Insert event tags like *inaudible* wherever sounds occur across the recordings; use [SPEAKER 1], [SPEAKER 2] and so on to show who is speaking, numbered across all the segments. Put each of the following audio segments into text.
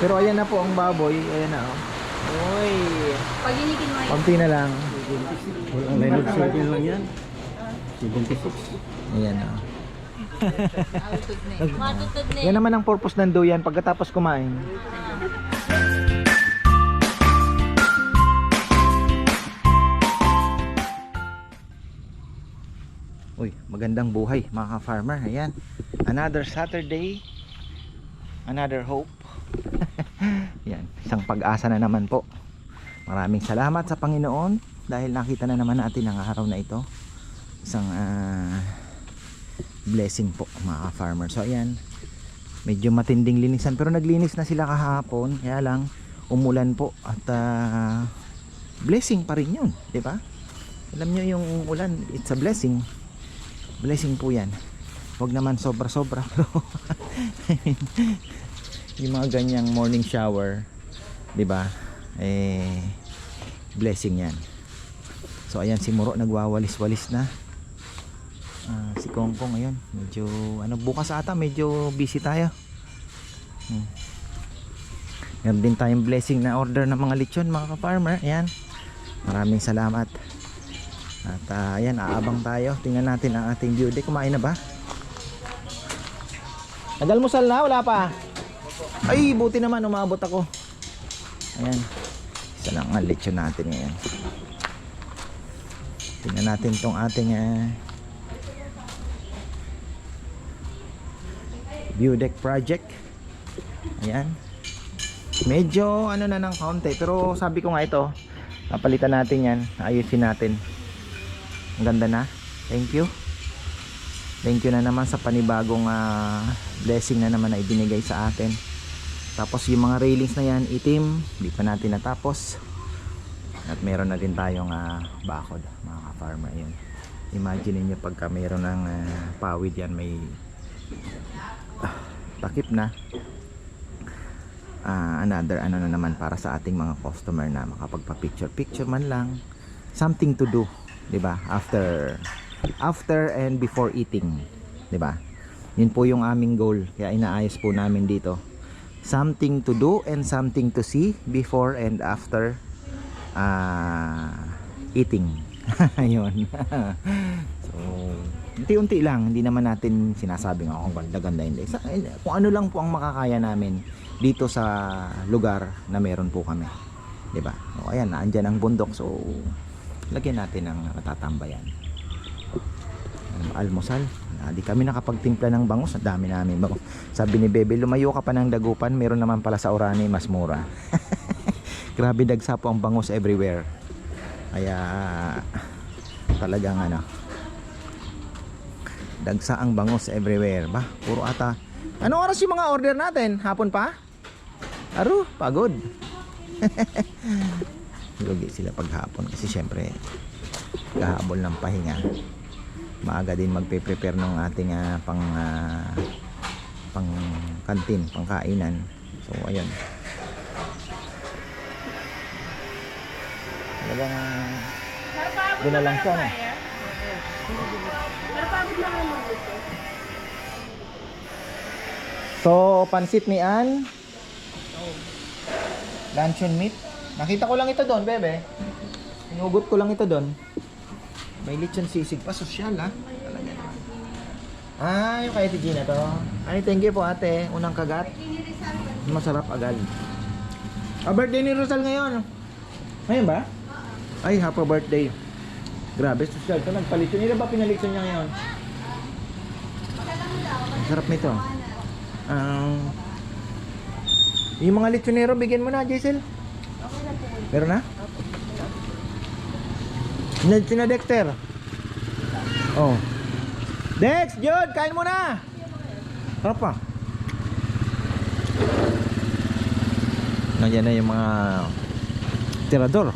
[SPEAKER 1] Pero ayan na po ang baboy. Ayan na oh. Uy.
[SPEAKER 2] Pag inikin mo,
[SPEAKER 1] Konti na lang.
[SPEAKER 3] Ang Reynolds circle lang yan. 76.
[SPEAKER 1] Ayan oh.
[SPEAKER 2] na eh. Matutod na.
[SPEAKER 1] Yan naman ang purpose ng duyan pagkatapos kumain. Uy, magandang buhay mga ka-farmer. Ayan. Another Saturday. Another hope. Yan, isang pag-asa na naman po. Maraming salamat sa Panginoon dahil nakita na naman natin ang araw na ito. Isang ah, blessing po mga ka-farmer. So ayan, medyo matinding linisan pero naglinis na sila kahapon. Kaya lang umulan po at ah, blessing pa rin yun di ba? Alam nyo yung ulan it's a blessing. Blessing po yan. Wag naman sobra sobra *laughs* pero yung mga ganyang morning shower di ba? Eh blessing yan. So ayan si Muro nagwawalis-walis na. Ah, si Kongkong ngayon medyo ano bukas ata medyo busy tayo. Hmm. meron din tayong blessing na order ng mga lechon mga ka-farmer ayan. Maraming salamat. At ah, ayan aabang tayo. Tingnan natin ang ating Di, kumain na ba? nagalmusal na wala pa? Ay buti naman umabot ako. Ayan. Isa lang ang lechon natin ngayon. Tingnan natin tong ating ah, view deck project. Ayan. Medyo ano na ng kaunti pero sabi ko nga ito papalitan natin yan. Ayusin natin. Ang ganda na. Thank you thank you na naman sa panibagong ah, blessing na naman na ibinigay sa atin. Tapos yung mga railings na yan itim hindi pa natin natapos. At meron na din tayong ah, bakod mga ka-farmer. Yun imagine niyo pagka meron ng ah, pawid yan may ah, takip na. Ah, another ano na naman para sa ating mga customer na makapagpa picture picture man lang. Something to do 'di ba? After after and before eating 'di ba? Yun po yung aming goal kaya inaayos po namin dito. Something to do and something to see before and after ah eating. *laughs* Ayun *laughs* so unti-unti lang hindi naman natin sinasabing ako kung ganda-ganda Sa, kung ano lang po ang makakaya namin dito sa lugar na meron po kami 'di ba? O ayan naandyan ang bundok so lagyan natin ng matatambayan. um, almusal. Ah, di kami nakapagtimpla ng bangus. Ang dami namin bangus. Sabi ni Bebe lumayo ka pa ng dagupan. Meron naman pala sa Orani mas mura. *laughs* Grabe dagsa po ang bangus everywhere. Kaya talagang ano dagsa ang bangus everywhere. Ba puro ata. Anong oras yung mga order natin? Hapon pa? Aro pagod. *laughs* Lugi sila paghapon kasi syempre kahabol ng pahinga maaga din magpe-prepare ng ating ah, pang ah, pang kantin pang kainan so ayun talagang na lang siya? So, pansit ni Ann. Luncheon meat. Nakita ko lang ito doon, bebe. Inugot ko lang ito doon. May lechon sisig pa. Sosyal, ha? Talaga. Ah, yung kay Ate Gina to. Ay, thank you po, ate. Unang kagat. Masarap agad. Ah, birthday ni Rosal ngayon. Ngayon ba? Ay, happy birthday. Grabe, sosyal to. Nagpalito. Nila ba pinalito niya ngayon? Sarap nito. Um, yung mga lechonero, bigyan mo na, Jaisel. Meron na? Lechon na, Dexter. Oh. Dex, Jod, kain mo na. Sarap pa. Nandiyan na yung mga tirador.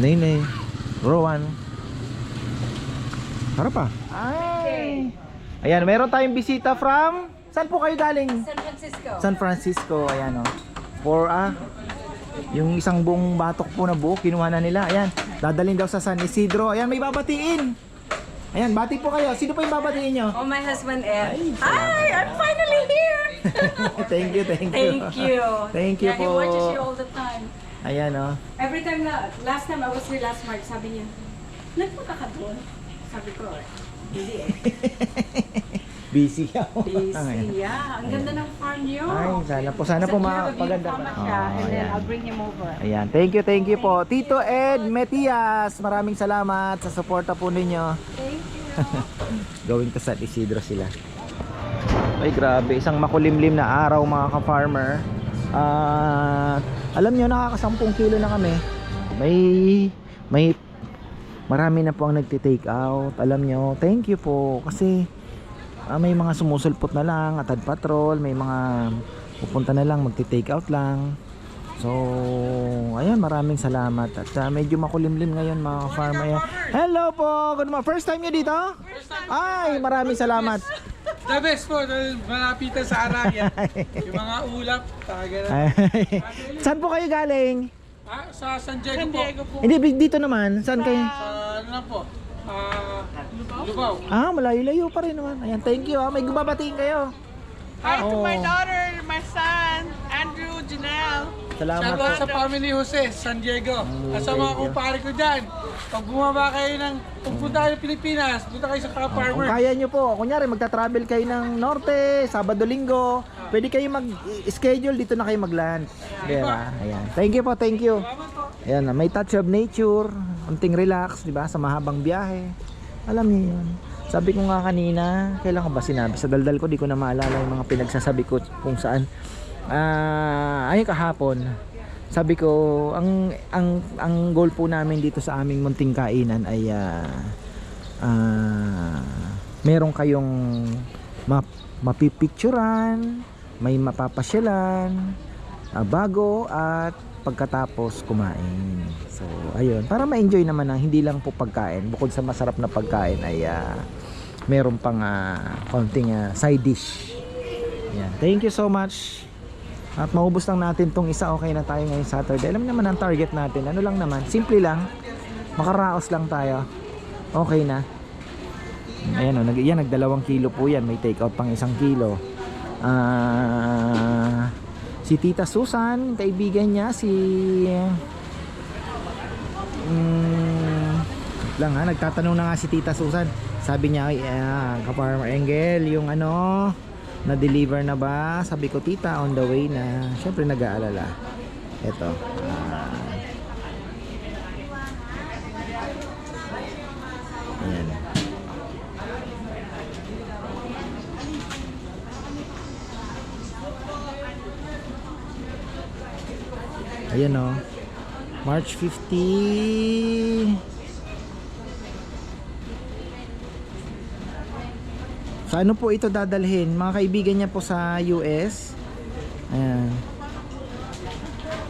[SPEAKER 1] Nene, Rowan. Sarap pa. Ay. Ayan, meron tayong bisita from... Saan po kayo galing?
[SPEAKER 2] San Francisco.
[SPEAKER 1] San Francisco, ayan o. For ah, yung isang buong batok po na buo, kinuha na nila. Ayan, dadalhin daw sa San Isidro. Ayan, may babatiin. Ayan, bati po kayo. Sino po yung babatiin nyo?
[SPEAKER 2] Oh, my husband Ed.
[SPEAKER 1] Ay,
[SPEAKER 2] Hi, I'm finally here. *laughs*
[SPEAKER 1] thank you, thank you.
[SPEAKER 2] Thank you.
[SPEAKER 1] Thank you
[SPEAKER 2] yeah, he
[SPEAKER 1] po.
[SPEAKER 2] watches you all the time.
[SPEAKER 1] Ayan oh.
[SPEAKER 2] Every time na, last time I was here last March, sabi niya, nagpunta ka doon? Sabi ko, busy eh. *laughs*
[SPEAKER 1] Busy *laughs* ako.
[SPEAKER 2] Busy, yeah. Ang ganda ng farm niyo.
[SPEAKER 1] Ay, sana po, sana
[SPEAKER 2] Sa
[SPEAKER 1] po mapaganda pa. Oo,
[SPEAKER 2] and then
[SPEAKER 1] ayan.
[SPEAKER 2] I'll bring him over.
[SPEAKER 1] Ayan, thank you, thank you po. Tito Ed Metias, maraming salamat sa suporta po ninyo.
[SPEAKER 2] Thank you. *laughs*
[SPEAKER 1] Going to San Isidro sila. Ay grabe, isang makulimlim na araw mga ka-farmer. Ah, alam nyo, nakakasampung kilo na kami. May, may, marami na po ang nagti-take out. Alam nyo, thank you po. Kasi, ah, may mga sumusulpot na lang, atad patrol, may mga pupunta na lang, magti-take out lang. So, ayun, maraming salamat. At ah, medyo makulimlim ngayon mga farmer. Ayan. Hello po! Good morning. First time nyo dito? Ay, maraming salamat.
[SPEAKER 4] The best po, malapitan sa Araya. *laughs* yung mga ulap.
[SPEAKER 1] Ay, Saan po kayo galing?
[SPEAKER 4] Ah, sa San Diego, po.
[SPEAKER 1] Hindi, bi- dito naman. Saan kayo?
[SPEAKER 4] Sa ano po? Ah, Lubao.
[SPEAKER 1] Ah, malayo-layo pa rin naman. Ayan, thank you. Ah. May gubabatiin kayo.
[SPEAKER 5] Hi to my
[SPEAKER 1] Oh.
[SPEAKER 5] daughter, my son, Andrew Janelle.
[SPEAKER 1] Salamat
[SPEAKER 4] Shoutout
[SPEAKER 1] po.
[SPEAKER 4] sa family Jose, San Diego. At sa
[SPEAKER 1] thank
[SPEAKER 4] mga
[SPEAKER 1] you.
[SPEAKER 4] kumpare ko dyan. Pag bumaba kayo ng, pag punta kayo ng Pilipinas, punta kayo sa
[SPEAKER 1] Kung
[SPEAKER 4] Ka-Farmer.
[SPEAKER 1] kaya nyo po, kunyari magta-travel kayo ng norte, Sabado, Linggo, pwede kayo mag-schedule, dito na kayo mag-land. Di ba? Ayan. Thank you po, thank you. Ayan, may touch of nature, unting relax, di ba? Sa mahabang biyahe. Alam niyo yun. Sabi ko nga kanina, kailan ko ba sinabi? Sa daldal ko, di ko na maalala yung mga pinagsasabi ko kung saan. Ah, ayun kahapon. Sabi ko, ang ang ang goal po namin dito sa aming munting kainan ay ah, ah, meron kayong map mapipicturan, may mapapasyalan, ah, bago at pagkatapos kumain. So, ayun, para ma-enjoy naman na hindi lang po pagkain, bukod sa masarap na pagkain ay ah, meron pang ah, konting ah, side dish. Yan. Thank you so much. At maubos lang natin tong isa, okay na tayo ngayong Saturday. Alam naman ang target natin, ano lang naman, simple lang. Makaraos lang tayo. Okay na. Ayan o, nag, yan, nagdalawang kilo po yan. May take out pang isang kilo. Ah, si Tita Susan, kaibigan niya, si... Wait lang ha, nagtatanong na nga si Tita Susan. Sabi niya, yeah, ka-farmer Engel, yung ano, na-deliver na ba? Sabi ko, tita, on the way na. Siyempre, nag-aalala. Ito. ah. Ayan o. March 50. Sa ano po ito dadalhin? Mga kaibigan niya po sa US. Ayan.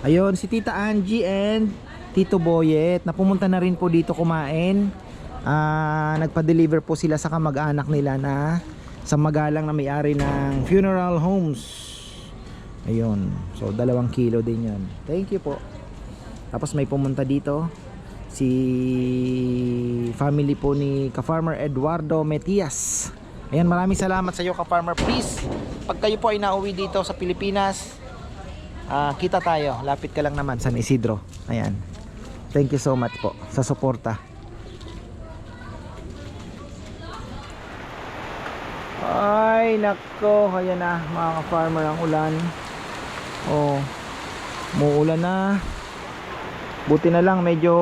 [SPEAKER 1] Ayun, si Tita Angie and Tito Boyet na pumunta na rin po dito kumain. Ah, nagpa-deliver po sila sa kamag-anak nila na sa magalang na may-ari ng funeral homes. Ayun. So, dalawang kilo din yun. Thank you po. Tapos may pumunta dito si family po ni ka-farmer Eduardo Metias. Ayan, maraming salamat sa iyo ka-farmer. Please, pag kayo po ay nauwi dito sa Pilipinas, ah, kita tayo. Lapit ka lang naman, San Isidro. Ayan. Thank you so much po sa suporta. Ay, nako. Ayan na, mga ka-farmer ang ulan. Oh, muulan na. Buti na lang medyo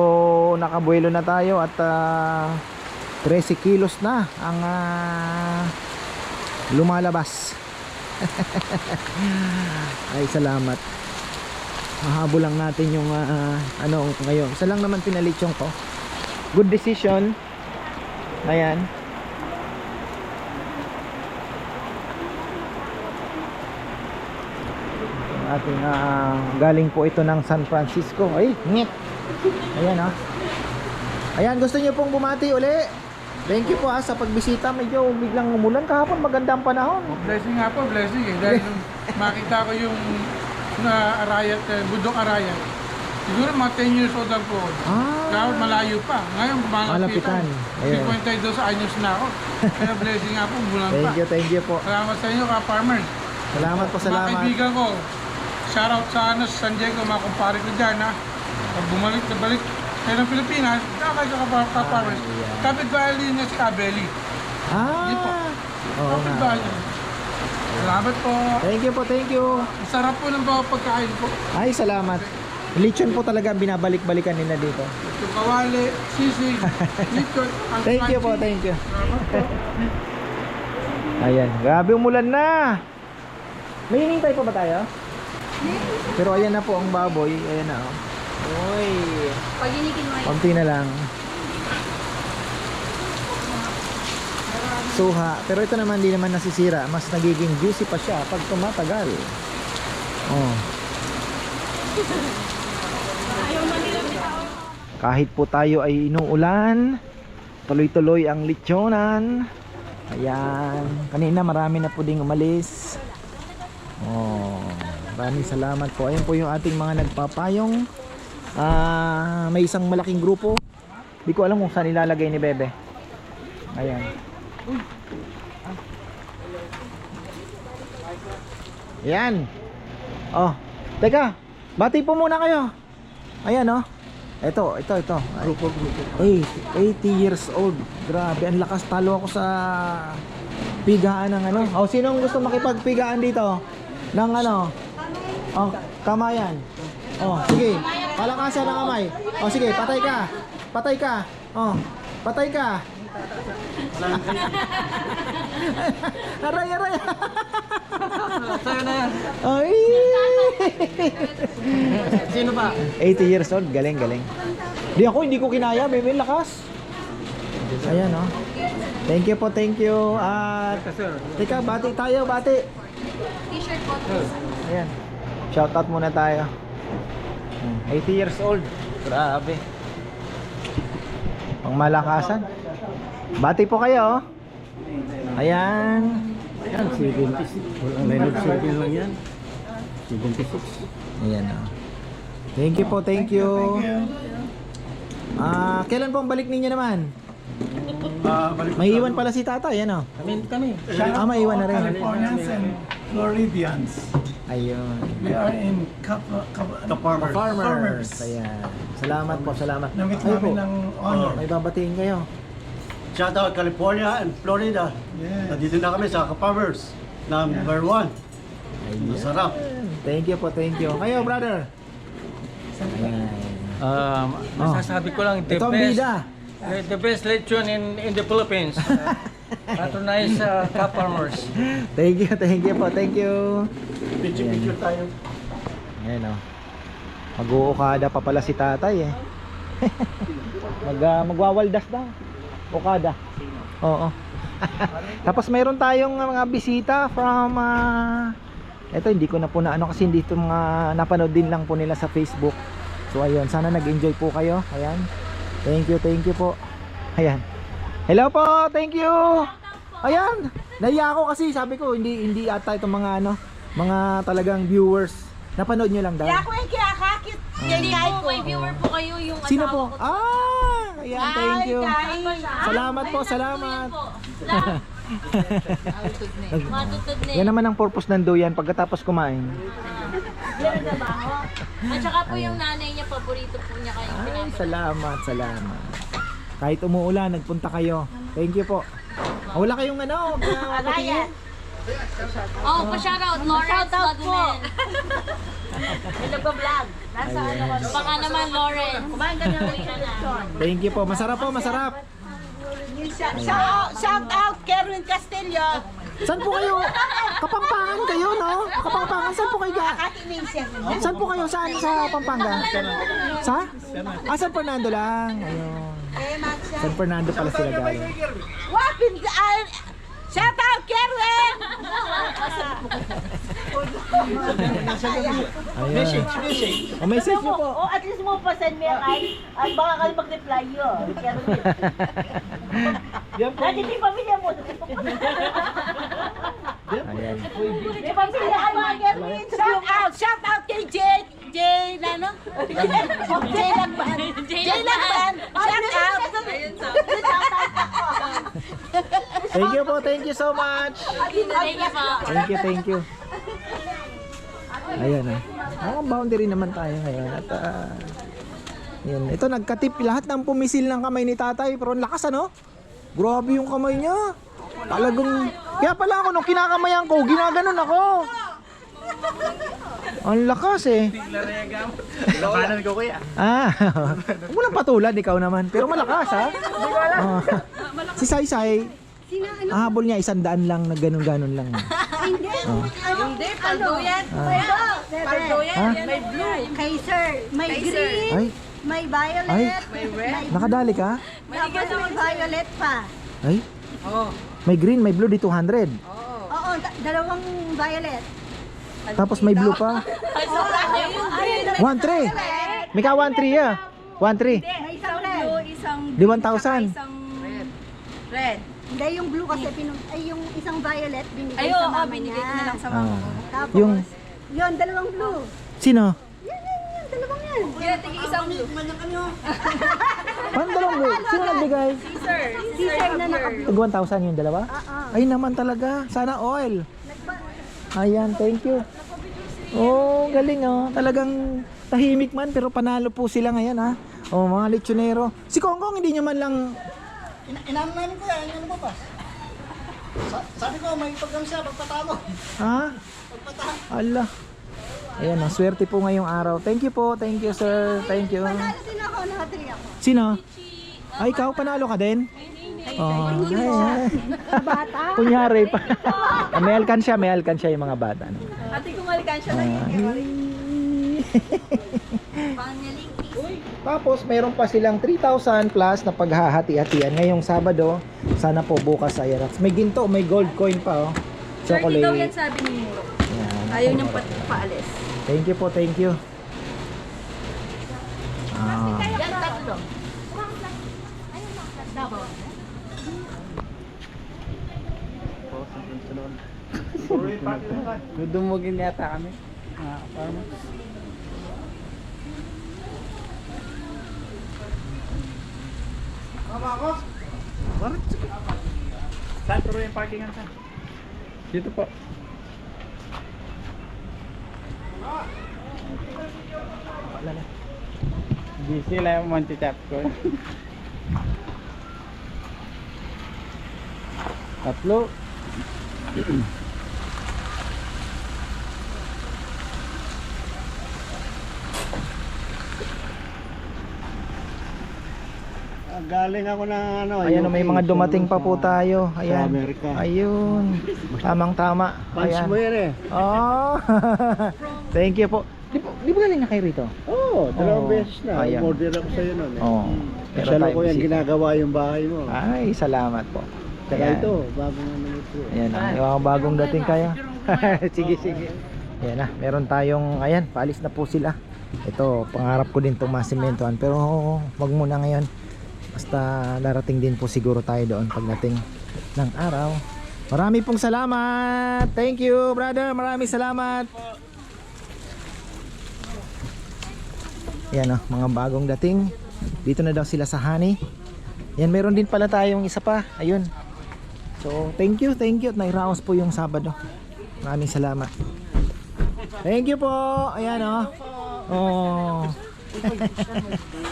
[SPEAKER 1] nakabuelo na tayo at ah, 13 kilos na ang ah, lumalabas. *laughs* Ay salamat. Mahabol lang natin yung ah, ano ngayon. Isa lang naman pinalitsyong ko. Good decision. Ayan. Ang ating ah, galing po ito ng San Francisco. Ay, ngit. Ayan ah. Ayan, gusto niyo pong bumati uli? Thank you po ah, sa pagbisita. Medyo biglang umulan kahapon. Magandang panahon.
[SPEAKER 4] Blessing nga po, blessing eh. Dahil nung *laughs* makita ko yung na Arayat, eh, Budok Arayat. Siguro mga 10 years old lang po.
[SPEAKER 1] Ah.
[SPEAKER 4] Kaya malayo pa. Ngayon,
[SPEAKER 1] Malapitan.
[SPEAKER 4] malapitan.
[SPEAKER 1] Ayun.
[SPEAKER 4] 52 anyos na ako. Kaya *laughs* blessing nga po, bulan pa.
[SPEAKER 1] Thank you, thank you po.
[SPEAKER 4] Salamat sa inyo, ka-farmer.
[SPEAKER 1] Salamat po,
[SPEAKER 4] Mga
[SPEAKER 1] salamat.
[SPEAKER 4] kaibigan ko, shoutout sa ano, sa San Diego, mga kumpare ko dyan ha. Pag bumalik na balik kayo ng Pilipinas, kakay ka kapar- kapares. Kapit bahay niya si Abeli.
[SPEAKER 1] Ah,
[SPEAKER 4] Yun po.
[SPEAKER 1] oo
[SPEAKER 4] Kapit
[SPEAKER 1] nga.
[SPEAKER 4] bahay. Salamat po.
[SPEAKER 1] Thank you po, thank you.
[SPEAKER 4] Ang sarap po ng bawat pagkain po.
[SPEAKER 1] Ay, salamat. Lechon po talaga ang binabalik-balikan nila dito.
[SPEAKER 4] Yung kawali, sisig, *laughs* lechon, ang
[SPEAKER 1] Thank you po,
[SPEAKER 4] crunchy.
[SPEAKER 1] thank you.
[SPEAKER 4] Salamat po.
[SPEAKER 1] Ayan, grabe umulan na. May hinintay pa ba tayo? Pero ayan na po ang baboy. Ayan na oh. Uy,
[SPEAKER 2] Paginikin mo
[SPEAKER 1] konti na lang. Suha. Pero ito naman di naman nasisira. Mas nagiging juicy pa siya pag tumatagal. Oh. Kahit po tayo ay inuulan, tuloy-tuloy ang lechonan. Ayan. Kanina marami na po ding umalis. Oh, maraming salamat po. Ayun po yung ating mga nagpapayong. Ah, may isang malaking grupo. Di ko alam kung saan ilalagay ni Bebe. Ayan. Ayan. Oh, teka. Bati po muna kayo. Ayan oh. Ito, ito, ito. Grupo, grupo. 8, 80 years old. Grabe, ang lakas talo ako sa pigaan ng ano. Oh, sino ang gusto makipagpigaan dito? Ng ano? Oh, kamayan. Oh, sige. Palakasan ng kamay. Oh, sige, patay ka. Patay ka. Oh, patay ka. *laughs* aray, aray. *laughs*
[SPEAKER 3] Sa'yo na yan.
[SPEAKER 1] Ay! *laughs*
[SPEAKER 3] Sino pa?
[SPEAKER 1] 80 years old, galing, galing. Di ako, hindi ko kinaya, baby, lakas. Ayan, oh. Thank you po, thank you. At,
[SPEAKER 3] Sir.
[SPEAKER 1] teka, bati tayo, bati.
[SPEAKER 2] T-shirt po.
[SPEAKER 1] Ayan. Shoutout muna tayo. Hmm, 80 years old. Grabe. Pang malakasan. Bati po kayo, oh. Ayan.
[SPEAKER 3] Yan, 76. Walang of circle lang yan. 76.
[SPEAKER 1] Ayan, oh. Thank you po, thank you. Ah, kailan po ang balik ninyo naman?
[SPEAKER 3] Ah, balik
[SPEAKER 1] May iwan pala si tata, yan oh.
[SPEAKER 3] kami. Kami.
[SPEAKER 1] Ah, may iwan na rin.
[SPEAKER 6] Californians and Floridians.
[SPEAKER 1] Ayun.
[SPEAKER 6] We are in Cap, Cap,
[SPEAKER 3] The farmers.
[SPEAKER 1] Farmers. Ayan. Salamat po, salamat.
[SPEAKER 6] Namit
[SPEAKER 1] po,
[SPEAKER 6] namin ng honor.
[SPEAKER 1] may babatiin kayo.
[SPEAKER 3] Shout out California and Florida.
[SPEAKER 6] Yes.
[SPEAKER 3] Nandito na kami sa Farmers. Number one. Masarap.
[SPEAKER 1] Thank you po, thank you. Kayo, brother. Ayan.
[SPEAKER 7] Um,
[SPEAKER 1] Oh.
[SPEAKER 7] masasabi ko lang, the
[SPEAKER 1] Ito ang
[SPEAKER 7] best,
[SPEAKER 1] bida.
[SPEAKER 7] the, the best lechon in, in the Philippines. *laughs* Uh, patronize uh, Cap Farmers.
[SPEAKER 1] Thank you, thank you po, thank you.
[SPEAKER 3] Picture-picture tayo.
[SPEAKER 1] Ayan o. Mag-uukada pa pala si tatay eh. *laughs* Mag, ah, magwawaldas daw. Ukada. Oo. *laughs* Tapos mayroon tayong ah, mga bisita from ah, Ito hindi ko na po na ano kasi hindi ito mga napanood din lang po nila sa Facebook. So ayun, sana nag-enjoy po kayo. Ayan. Thank you, thank you po. Ayan. Hello po, thank you. Ayan. Naiya ako kasi sabi ko hindi hindi ata itong mga ano, mga talagang viewers. Napanood nyo lang daw.
[SPEAKER 5] Ako yung kinakakit.
[SPEAKER 2] Hindi po, may viewer po kayo yung
[SPEAKER 1] Sino
[SPEAKER 2] asawa
[SPEAKER 1] po?
[SPEAKER 2] ko.
[SPEAKER 1] Ah! Ayan, thank you.
[SPEAKER 5] Ay,
[SPEAKER 1] Salamat po, salamat. *laughs*
[SPEAKER 2] Matutod na
[SPEAKER 1] Yan naman ang purpose ng duyan pagkatapos kumain. *laughs*
[SPEAKER 2] At saka po yung nanay niya, paborito po niya kayong
[SPEAKER 1] Ay,
[SPEAKER 2] pinapanood.
[SPEAKER 1] salamat, salamat. Kahit umuulan, nagpunta kayo. Thank you po. Ah, Wala kayong ano, papatingin?
[SPEAKER 2] Oh, pa-shoutout, Lawrence Ladumen. *laughs*
[SPEAKER 5] May nagpa-vlog. Nasa ano ka?
[SPEAKER 2] Baka naman, Lawrence.
[SPEAKER 5] Kumain ka na rin
[SPEAKER 1] Thank you po. Masarap po, masarap.
[SPEAKER 5] Shout, shout out, Kerwin Castillo.
[SPEAKER 1] Saan po kayo? Kapampangan kayo, no? Kapampangan, saan po kayo ga? Saan po kayo? Saan? Sa Pampanga? Sa? Ah, San Fernando lang. Ayun. San Fernando pala sila galing.
[SPEAKER 5] Wapin, uh, shout out, Kerwin.
[SPEAKER 1] Message, message. O, message niyo po.
[SPEAKER 5] Oh, at least mo pa send me ang ay, at baka kayo mag-reply yun. Kerwin. *laughs* Dati di pamilya mo.
[SPEAKER 1] Ayan.
[SPEAKER 5] Di pamilya mga Kerwin. Shout out, shout out kay Jay, Jay, ano? *laughs* Jay Lagban. Jay Lagban. Shout out.
[SPEAKER 1] Thank you po. Thank you so much.
[SPEAKER 2] Thank you po.
[SPEAKER 1] Thank you, thank you. Ayan ah. Oh, boundary naman tayo ngayon. At ah, yan. Ito nagkatip lahat ng pumisil ng kamay ni tatay. Pero ang lakas ano? Grabe yung kamay niya. Talagang... Kaya pala ako nung kinakamayan ko, ginaganon ako. Ang lakas eh.
[SPEAKER 3] Labanan ko kuya.
[SPEAKER 1] Ah, *laughs* huwag mo lang patulad, ikaw naman. Pero malakas ha. Oh. si Sai Sai, ahabol niya isang daan lang na ganun-ganun lang. *laughs*
[SPEAKER 5] Hindi, paldo yan. Paldo yan.
[SPEAKER 1] Ha?
[SPEAKER 5] May blue. Kaiser. May green.
[SPEAKER 1] Ay,
[SPEAKER 5] May violet.
[SPEAKER 1] Ay.
[SPEAKER 5] May red.
[SPEAKER 1] nakadali ka?
[SPEAKER 5] Tapos may violet pa.
[SPEAKER 1] Ay. May green, may blue di 200.
[SPEAKER 5] Oo, da- dalawang violet.
[SPEAKER 1] Tapos may blue pa.
[SPEAKER 5] Ay,
[SPEAKER 1] 1-3. May ka 1-3 ya. 1-3.
[SPEAKER 5] May isang red.
[SPEAKER 2] isang
[SPEAKER 1] Di 1,000.
[SPEAKER 2] isang red.
[SPEAKER 5] Hindi, yung blue kasi pinun... Ay, yung isang violet binigay
[SPEAKER 2] Ay,
[SPEAKER 5] sa
[SPEAKER 2] oo,
[SPEAKER 5] mama
[SPEAKER 2] binigay
[SPEAKER 5] niya.
[SPEAKER 2] ko na lang sa mama ko.
[SPEAKER 1] Ah.
[SPEAKER 5] Tapos,
[SPEAKER 1] Yung,
[SPEAKER 5] yun, dalawang blue.
[SPEAKER 1] sino?
[SPEAKER 5] Yan, yan, yan, dalawang yan.
[SPEAKER 2] Kaya tingin isang blue.
[SPEAKER 1] Paano dalawang blue? Sino nagbigay?
[SPEAKER 2] Sir,
[SPEAKER 5] T-shirt na naka-blue.
[SPEAKER 1] Tag 1,000 yung dalawa?
[SPEAKER 5] Oo.
[SPEAKER 1] Ay naman talaga. Sana oil. Ayan, thank you. Oh, galing oh. Talagang tahimik man pero panalo po sila ngayon ha. Oh, mga lechonero. Si Kongkong hindi niya man lang
[SPEAKER 3] Inaano namin kuya, ano mo pa? Sabi ko, may pagkam siya, pagpatamo.
[SPEAKER 1] ha? Ala. Ayan, oh, swerte po ngayong araw. Thank you po. Thank you, sir. Thank you.
[SPEAKER 5] Panalo din ako, nakatri ako.
[SPEAKER 1] Sino? Ay, ikaw panalo ka din? Oh, ay,
[SPEAKER 5] Bata.
[SPEAKER 1] Kunyari pa. Ah, may alkansya, may alkansya yung mga bata.
[SPEAKER 2] Ate, kumalikan siya na *laughs*
[SPEAKER 1] Tapos meron pa silang 3,000 plus na paghahati-hatian ngayong Sabado. Sana po bukas ay Arax. May ginto, may gold coin pa oh.
[SPEAKER 2] Chocolate. daw yan sabi ni Muro.
[SPEAKER 1] Yan.
[SPEAKER 2] Ayaw niyang pa paalis.
[SPEAKER 1] Thank you po, thank you. Ah,
[SPEAKER 5] Yan, tatlo.
[SPEAKER 3] Dudumugin yata kami. Ah, parang Saan turo yung parkingan saan? Dito po. Busy lang yung manti-chat ko. *laughs* Tatlo. *clears throat* Galing ako ng ano.
[SPEAKER 1] ayan, oh, may mga dumating pa po tayo.
[SPEAKER 3] Sa
[SPEAKER 1] Ayan.
[SPEAKER 3] Amerika.
[SPEAKER 1] Ayun. Tamang tama.
[SPEAKER 3] Punch mo yan eh.
[SPEAKER 1] Oh. *laughs* thank you po. Di, po- di ba galing na kayo rito?
[SPEAKER 3] Oo, oh, dalawang
[SPEAKER 1] Oo.
[SPEAKER 3] beses na.
[SPEAKER 1] Ayan.
[SPEAKER 3] Order ako sa'yo nun eh.
[SPEAKER 1] Oo. Meron
[SPEAKER 3] Sa
[SPEAKER 1] tayong
[SPEAKER 3] ko yan, ginagawa yung bahay mo.
[SPEAKER 1] Ay, salamat po.
[SPEAKER 3] Tsaka
[SPEAKER 1] Ayan.
[SPEAKER 3] ito, bagong ano ito.
[SPEAKER 1] Ayan, ah, yung mga bagong dating kaya. *laughs* sige, sige. Ayan na, meron tayong, ayan, paalis na po sila. Ito, pangarap ko din itong masimentohan. Pero wag muna ngayon. Basta darating din po siguro tayo doon pagdating ng araw. Marami pong salamat. Thank you, brother. Maraming salamat. Yan oh, mga bagong dating. Dito na daw sila sa Honey. Yan, meron din pala tayong isa pa. Ayun. So, thank you, thank you. At nairaos po yung Sabado. Maraming salamat. Thank you po. Ayan oh. Oh. *laughs* oh.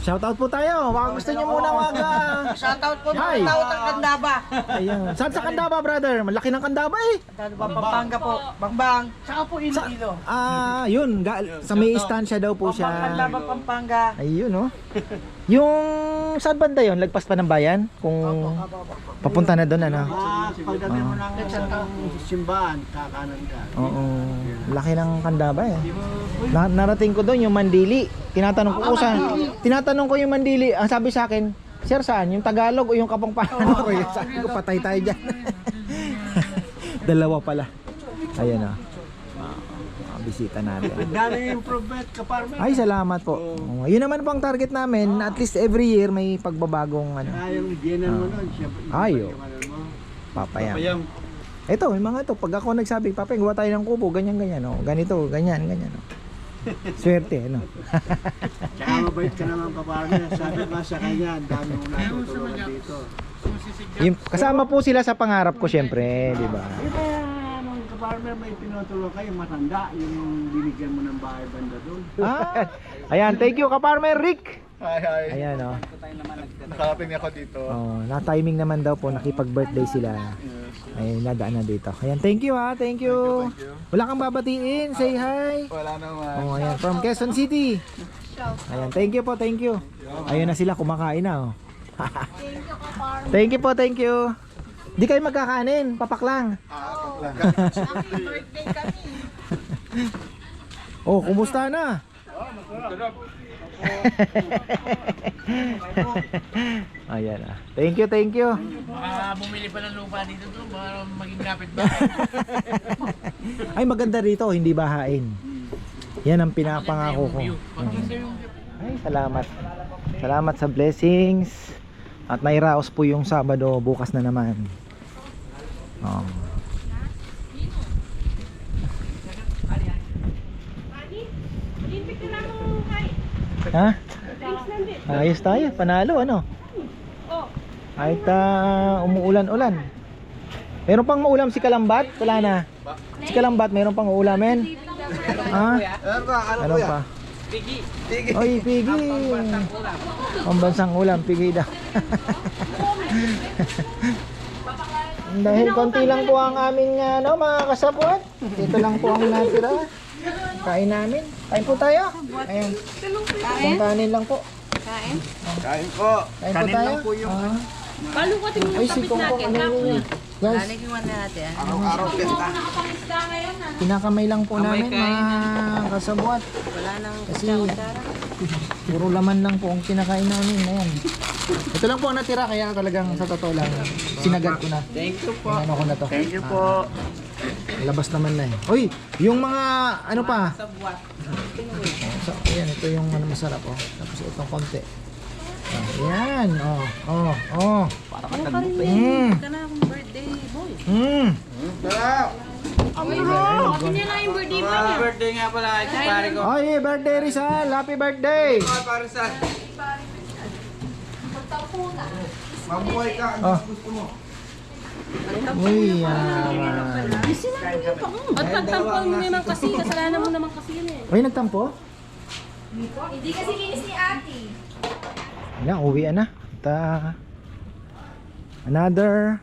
[SPEAKER 1] Shout out po tayo. Baka gusto niyo muna mag uh,
[SPEAKER 5] Shoutout po
[SPEAKER 1] Hi.
[SPEAKER 5] mga tao ng Kandaba.
[SPEAKER 1] Ayan. Saan sa Kandaba, brother? Malaki ng Kandaba eh.
[SPEAKER 5] Pampanga po. Bangbang. Saka po Iloilo.
[SPEAKER 1] Ah, yun. Ga- sa may istansya daw po siya.
[SPEAKER 5] Kandaba, Pampanga.
[SPEAKER 1] Ayun oh. Yung saan banda yun? Lagpas pa ng bayan? Kung papunta na doon ano?
[SPEAKER 3] Ah, pagdating mo ng simbahan, kakanan ka.
[SPEAKER 1] Oo. Laki ng kandaba eh. Na- narating ko doon yung Mandili. Tinatanong ko kung saan. Tinatanong ko yung Mandili. Ang sabi sa akin, Sir, saan? Yung Tagalog o yung Kapampangan? Oh, *laughs* sabi ko, patay tayo dyan. *laughs* Dalawa pala. Ayan ah. Ah, bisita natin.
[SPEAKER 3] Dami improvement ka, Parmen.
[SPEAKER 1] Ay, salamat po. Oh, yun naman po ang target namin. At least every year may pagbabagong ano.
[SPEAKER 3] Ah, yung higyanan mo nun, siya.
[SPEAKER 1] Ay, oh.
[SPEAKER 3] mo.
[SPEAKER 1] Papayam. Ito, yung mga ito, pag ako nagsabi, Papa, gawa tayo ng kubo, ganyan, ganyan, oh. ganito, ganyan, ganyan. Oh. *laughs* Swerte, ano. *laughs*
[SPEAKER 3] Tsaka mabait ka naman, Kaparmen. Sabi ba sa kanya, ang dami mo natutulungan dito.
[SPEAKER 1] Yung, kasama po sila sa pangarap ko, syempre, di ba?
[SPEAKER 3] Farmer may pinutulong kayo matanda yung binigyan mo ng bahay banda doon.
[SPEAKER 1] Ah, ayan, thank you ka-farmer Rick.
[SPEAKER 8] Hi, hi.
[SPEAKER 1] Ayan oh.
[SPEAKER 8] Nakarating ako dito.
[SPEAKER 1] Oh, na-timing naman daw po nakipag-birthday sila. Ay, nadaan na dito. Ayan, thank you ha, thank you. Wala kang babatiin, say hi.
[SPEAKER 8] Wala naman.
[SPEAKER 1] Oh, ayan, from Quezon City. Ayan, thank you po, thank you. Ayun na sila, kumakain na oh. *laughs* thank you po, thank you. Di kayo magkakanin, papak lang. oh, kumusta na? Ayan ah. Thank you, thank you.
[SPEAKER 7] Baka bumili pa ng lupa dito bro, para maging kapit ba? *laughs*
[SPEAKER 1] Ay maganda rito, hindi bahain. Yan ang pinapangako ko. Ay, salamat. Salamat sa blessings. At nairaos po yung Sabado, bukas na naman. Oh. Ha? Ayos tayo, panalo ano? Kahit ah, umuulan-ulan. Meron pang maulam si Kalambat? Wala na. Si Kalambat, meron pang uulamin? Ha? Ano pa? Pigi. Oy, pigi. Pambansang ulam, pigi daw. *laughs* Dahil konti lang po ang aming ano, mga kasabot. Ito lang po ang natira. Kain namin. Kain po tayo. Ayan. Isang kanin lang po.
[SPEAKER 8] Kain po.
[SPEAKER 1] Kain po tayo.
[SPEAKER 8] lang po yung
[SPEAKER 1] Ah.
[SPEAKER 2] Balukatin mo
[SPEAKER 1] Ay,
[SPEAKER 2] yung
[SPEAKER 1] si
[SPEAKER 2] kapit
[SPEAKER 1] Kongkong
[SPEAKER 2] natin.
[SPEAKER 1] ano yun. Guys,
[SPEAKER 8] araw-araw pesta.
[SPEAKER 2] Nakapangisda ngayon ah.
[SPEAKER 1] kinakamay lang po namin mga kasabot. Wala nang Kasi puro laman lang po ang kinakain namin. Ayan. Ito lang po ang natira kaya talagang sa totoo lang sinagad ko na. Thank you po. Ano ko na to.
[SPEAKER 8] Thank you po.
[SPEAKER 1] Labas naman na eh. Uy, yung mga ano pa? So, ayan, ito yung ano masarap oh. Tapos itong konti. Oh, yan, oh, oh, oh. Para ka nagbupe. Mm.
[SPEAKER 5] Ka na akong birthday boy.
[SPEAKER 1] Mm.
[SPEAKER 2] Na yung birthday boy niya.
[SPEAKER 7] Birthday nga pala ay pare ko.
[SPEAKER 1] Oy, birthday Rizal! Happy birthday!
[SPEAKER 7] Para sa
[SPEAKER 8] Mabuhay ka. Ano
[SPEAKER 1] Oh.
[SPEAKER 8] gusto mo?
[SPEAKER 1] Uy, yaman.
[SPEAKER 2] At pagtampal mo naman kasi, kasalanan mo naman kasi yun eh.
[SPEAKER 1] Uy, nagtampo?
[SPEAKER 9] Hindi kasi kinis ni ate.
[SPEAKER 1] Yan, uwi na. Ta another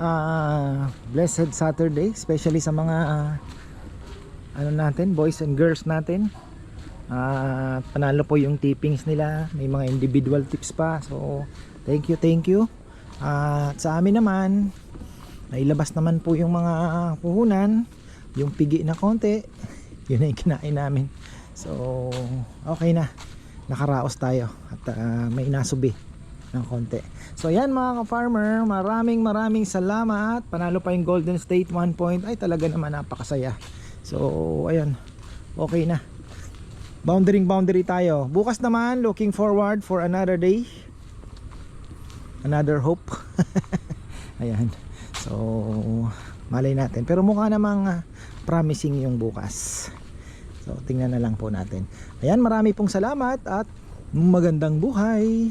[SPEAKER 1] uh, blessed Saturday, especially sa mga uh, ano natin, boys and girls natin. Ah, panalo po yung tippings nila. May mga individual tips pa. So, thank you, thank you. At sa amin naman, nailabas naman po yung mga puhunan. Yung pigi na konti, *laughs* yun yung kinain namin. So, okay na. Nakaraos tayo at ah, may nasubi ng konti. So, yan mga ka-farmer, maraming maraming salamat. Panalo pa yung Golden State 1 point. Ay, talaga naman napakasaya. So, ayun. Okay na boundary boundary tayo bukas naman looking forward for another day another hope *laughs* ayan so malay natin pero mukha namang ah, promising yung bukas so tingnan na lang po natin ayan marami pong salamat at magandang buhay